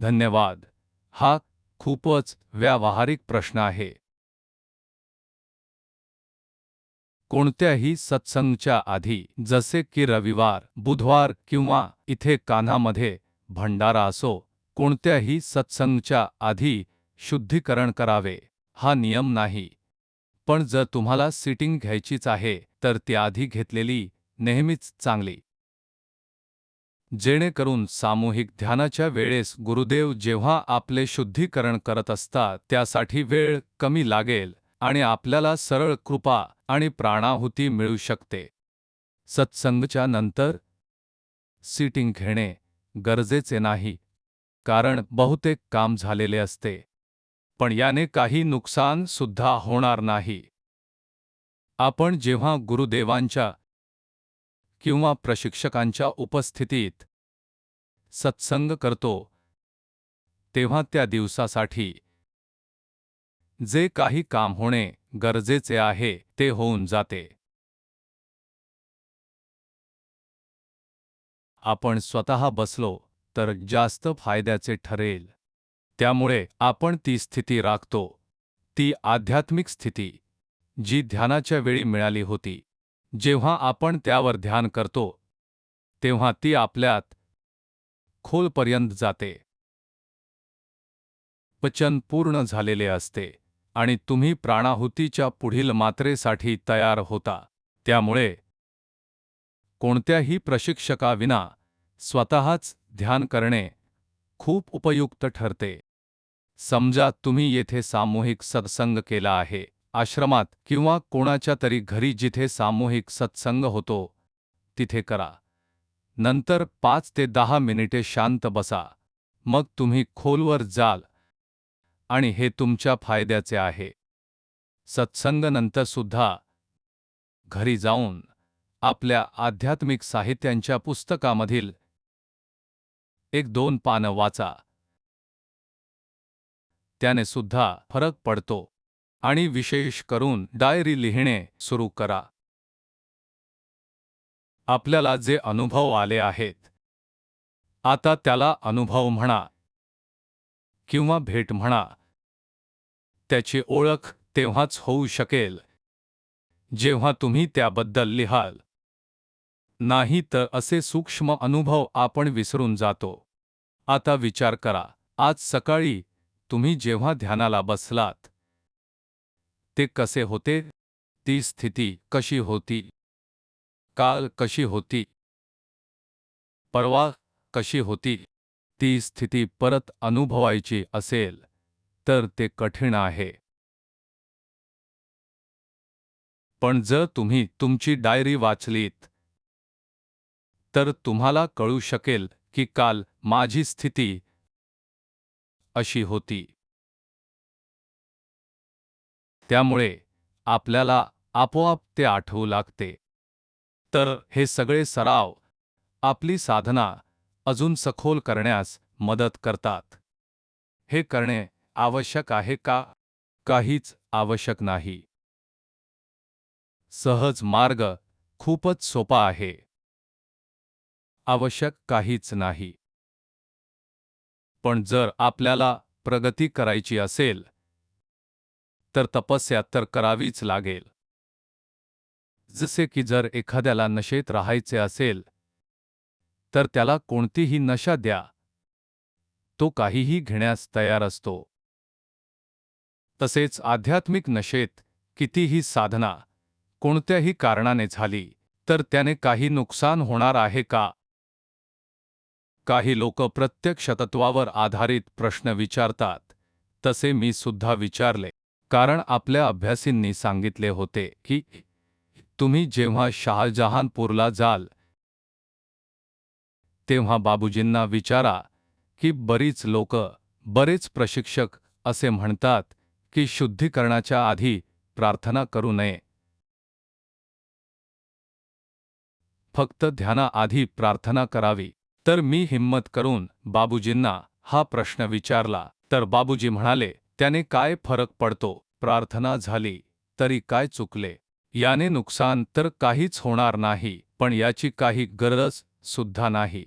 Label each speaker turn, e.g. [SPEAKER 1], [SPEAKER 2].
[SPEAKER 1] धन्यवाद. हा खूपच व्यावहारिक प्रश्न आहे. कोणत्याही सत्संगच्या आधी जसे की रविवार बुधवार किंवा इथे कान्हामध्ये भंडारा असो कोणत्याही सत्संगच्या आधी शुद्धीकरण करावे हा नियम नाही. पण जर तुम्हाला सिटिंग घ्यायचीच आहे तर ती आधी घेतलेली नेहमीच चांगली. जेणेकरून सामूहिक ध्यानाच्या वेळेस गुरुदेव जेव्हा आपले शुद्धीकरण करत असतात त्यासाठी वेळ कमी लागेल आणि आपल्याला सरळ कृपा आणि प्राणाहुती मिळू शकते. सत्संगच्या नंतर सीटिंग घेणे गरजेचे नाही कारण बहुतेक काम झालेले असते पण याने काही नुकसान सुद्धा होणार नाही. आपण जेव्हा गुरुदेवांच्या किंवा प्रशिक्षकांच्या उपस्थितीत सत्संग करतो तेव्हा त्या दिवसासाठी जे काही काम होणे गरजेचे आहे ते होऊन जाते. आपण स्वतः बसलो तर जास्त फायद्याचे ठरेल. त्यामुळे आपण ती स्थिती राखतो. ती आध्यात्मिक स्थिती जी ध्यानाच्या वेळी मिळाली होती. जेव्हा आपण त्यावर ध्यान करतो तेव्हा ती आपल्यात खोलपर्यंत जाते. पचन पूर्ण झालेले असते आणि तुम्ही प्राणाहुतीच्या पुढील मात्रेसाठी तयार होता. त्यामुळे कोणत्याही प्रशिक्षकाविना स्वतःच ध्यान करणे खूप उपयुक्त ठरते. समजा तुम्ही येथे सामूहिक सत्संग केला आहे. आश्रमात किंवा कोणाच्या तरी घरी जिथे सामूहिक सत्संग होतो तिथे करा. नंतर पाच ते दहा मिनिटे शांत बसा. मग तुम्ही खोलवर जाल. आणि हे तुमच्या फायद्याचे आहे. सत्संग नंतरसुद्धा घरी जाऊन आपल्या आध्यात्मिक साहित्यांच्या पुस्तकामधील एक दोन पानं वाचा. त्याने सुद्धा फरक पडतो. आणि विशेष करून डायरी लिहिणे सुरू करा. आपल्याला जे अनुभव आले आहेत आता त्याला अनुभव म्हणा किंवा भेट म्हणा. त्याची ओळख तेव्हाच होऊ शकेल जेव्हा तुम्ही त्याबद्दल लिहाल. नाही तर असे सूक्ष्म अनुभव आपण विसरून जातो. आता विचार करा आज सकाळी तुम्ही जेव्हा ध्यानाला बसलात ते कसे होते? ती स्थिती कशी होती? काल कशी होती? परवा कशी होती? ती स्थिती परत अनुभवायची असेल तर ते कठीण आहे. पण जर तुम्ही तुमची डायरी वाचलीत तर तुम्हाला कळू शकेल की काल माझी स्थिती अशी होती. त्यामुळे आपल्याला आपोआप ते आठवू लागते. तर हे सगळे सराव आपली साधना अजून सखोल करण्यास मदत करतात. हे करणे आवश्यक आहे का? काहीच आवश्यक नाही. सहज मार्ग खूपच सोपा आहे. आवश्यक काहीच नाही. पण जर आपल्याला प्रगती करायची असेल तर तपस्या तर करावीच लागेल. जसे की जर एखाद्याला नशेत राहायचे असेल तर त्याला कोणतीही नशा द्या. तो काहीही घेण्यास तयार असतो. तसेच आध्यात्मिक नशेत कितीही साधना कोणत्याही कारणाने झाली तर त्याने काही नुकसान होणार आहे का? काही लोक प्रत्यक्ष तत्वावर आधारित प्रश्न विचारतात तसे मी सुद्धा विचारले. कारण आपल्या अभ्यासींनी सांगितले होते की तुम्ही जेव्हा शाहजहानपूरला जाल तेव्हा बाबूजींना विचारा की बरीच लोक बरेच प्रशिक्षक असे म्हणतात की शुद्धीकरणाच्या आधी प्रार्थना करू नये. फक्त ध्यानाआधी प्रार्थना करावी. तर मी हिम्मत करून बाबूजींना हा प्रश्न विचारला. तर बाबूजी म्हणाले त्याने काय फरक पडतो? प्रार्थना झाली तरी काय चुकले? याने नुकसान तर काहीच होणार नाही पण याची काही गरज सुद्धा नाही.